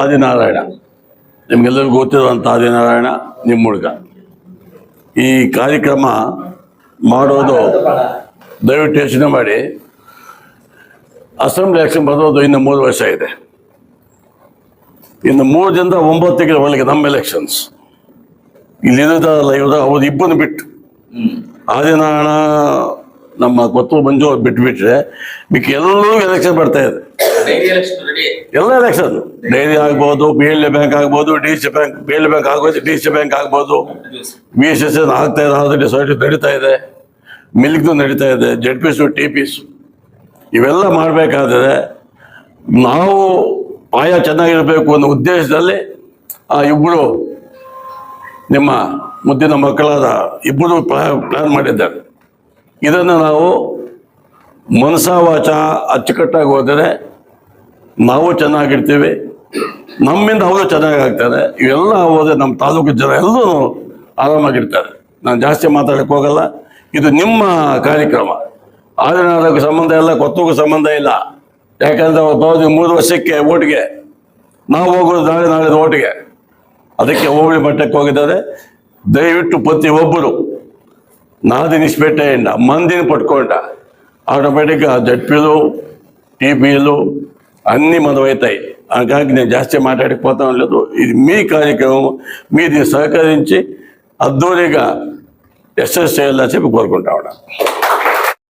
ಆದಿನಾರಾಯಣ. ನಿಮಗೆಲ್ಲರಿಗೂ ಗೊತ್ತಿರುವಂಥ ಆದಿನಾರಾಯಣ ನಿಮ್ಮ ಹುಡುಗ. ಈ ಕಾರ್ಯಕ್ರಮ ಮಾಡೋದು ದಯವಿಟ್ಟು ಯೋಚನೆ ಮಾಡಿ. ಅಸೆಂಬ್ಲಿ ಎಲೆಕ್ಷನ್ ಬರೋದು ಇನ್ನು ಮೂರು ವರ್ಷ ಇದೆ. ಇನ್ನು ಮೂರು ದಿನದ ಒಂಬತ್ತಿಗೆ ಒಳಗೆ ನಮ್ಮ ಎಲೆಕ್ಷನ್ಸ್. ಇಲ್ಲಿರೋದಲ್ಲ ಇವರು ಅವ್ರು ಇಬ್ಬರನ್ನು ಬಿಟ್ಟು. ಆದಿನಾರಾಯಣ ನಮ್ಮ ಕೊತ್ತು ಮಂಜು ಅವ್ರು ಬಿಟ್ಬಿಟ್ರೆ ಮಿಕ್ಕ ಎಲೆಕ್ಷನ್ ಬರ್ತಾ ಇದೆ. ಡೈರಿ ಎಲೆಕ್ಷನ್ ರೆಡಿ ಎಲ್ಲ ಎಲೆಕ್ಷನ್ ಡೈರಿ ಆಗ್ಬೋದು ಪಿ ಎಲ್ ಎ ಬ್ಯಾಂಕ್ ಆಗ್ಬೋದು D C bank P L bank ಆಗ್ಬೋದು ಡಿ ಸಿ ಬ್ಯಾಂಕ್ ಆಗ್ಬೋದು. ಬಿ ಎಸ್ ಎಸ್ ಆಗ್ತಾ ಇದೆ ಆಲ್ರೆಡಿ ಸೊಸೈಟಿ ನಡೀತಾ ಇದೆ. ಮಿಲ್ಕ್ದು ನಡೀತಾ ಇದೆ ಜೆಡ್ ಪಿಸು ಟಿ ಪಿಸು ಇವೆಲ್ಲ ಮಾಡಬೇಕಾದ್ರೆ ನಾವು ಆಯಾ ಚೆನ್ನಾಗಿರಬೇಕು ಅನ್ನೋ ಉದ್ದೇಶದಲ್ಲಿ ಆ ಇಬ್ಬರು ನಿಮ್ಮ ಮುದ್ದಿನ ಮಕ್ಕಳಾದ ಇಬ್ಬರು ಪ್ಲಾನ್ ಮಾಡಿದ್ದಾರೆ. ಇದನ್ನು ನಾವು ಮನಸಾವಾಚ ಅಚ್ಚುಕಟ್ಟಾಗಿ ಹೋದರೆ ನಾವು ಚೆನ್ನಾಗಿರ್ತೀವಿ, ನಮ್ಮಿಂದ ಅವರು ಚೆನ್ನಾಗಾಗ್ತಾರೆ, ಇವೆಲ್ಲ ಹೋದರೆ ನಮ್ಮ ತಾಲೂಕು ಜನ ಎಲ್ಲರೂ ಆರಾಮಾಗಿರ್ತಾರೆ. ನಾನು ಜಾಸ್ತಿ ಮಾತಾಡಕ್ಕೆ ಹೋಗಲ್ಲ, ಇದು ನಿಮ್ಮ ಕಾರ್ಯಕ್ರಮ. ಆದರೆ ಸಂಬಂಧ ಇಲ್ಲ ಕೊತ್ತಗೂ ಸಂಬಂಧ ಇಲ್ಲ. ಯಾಕಂದ್ರೆ ಅವ್ರು ಮೂರು ವರ್ಷಕ್ಕೆ ಓಟ್ಗೆ. ನಾವು ಹೋಗೋದು ನಾಳೆ ನಾಳೆ ಓಟ್ಗೆ. ಅದಕ್ಕೆ ಹೋಬಳಿ ಮಟ್ಟಕ್ಕೆ ಹೋಗಿದ್ದಾರೆ. ದಯವಿಟ್ಟು ಪ್ರತಿ ಒಬ್ಬರು ನಾದಿನ ನಾದಿನಿಸ್ಪೇಟೆಯಿಂದ, ಮಂದಿನ ಪಟ್ಕೊಂಡ ಆಟೋಮೆಟಿಕ್ ಜಡ್ ಪಿಲು ಟಿ ಪಿಲು అన్నీ మనమవుతాయి కానీ నేను జాస్తి మాట్లాడకపోతాం లేదు. ఇది మీ కార్యక్రమం మీది సహకరించి అద్దూరిగా ఎస్ఎస్ చేయాలని చెప్పి కోరుకుంటా ఉన్నాను.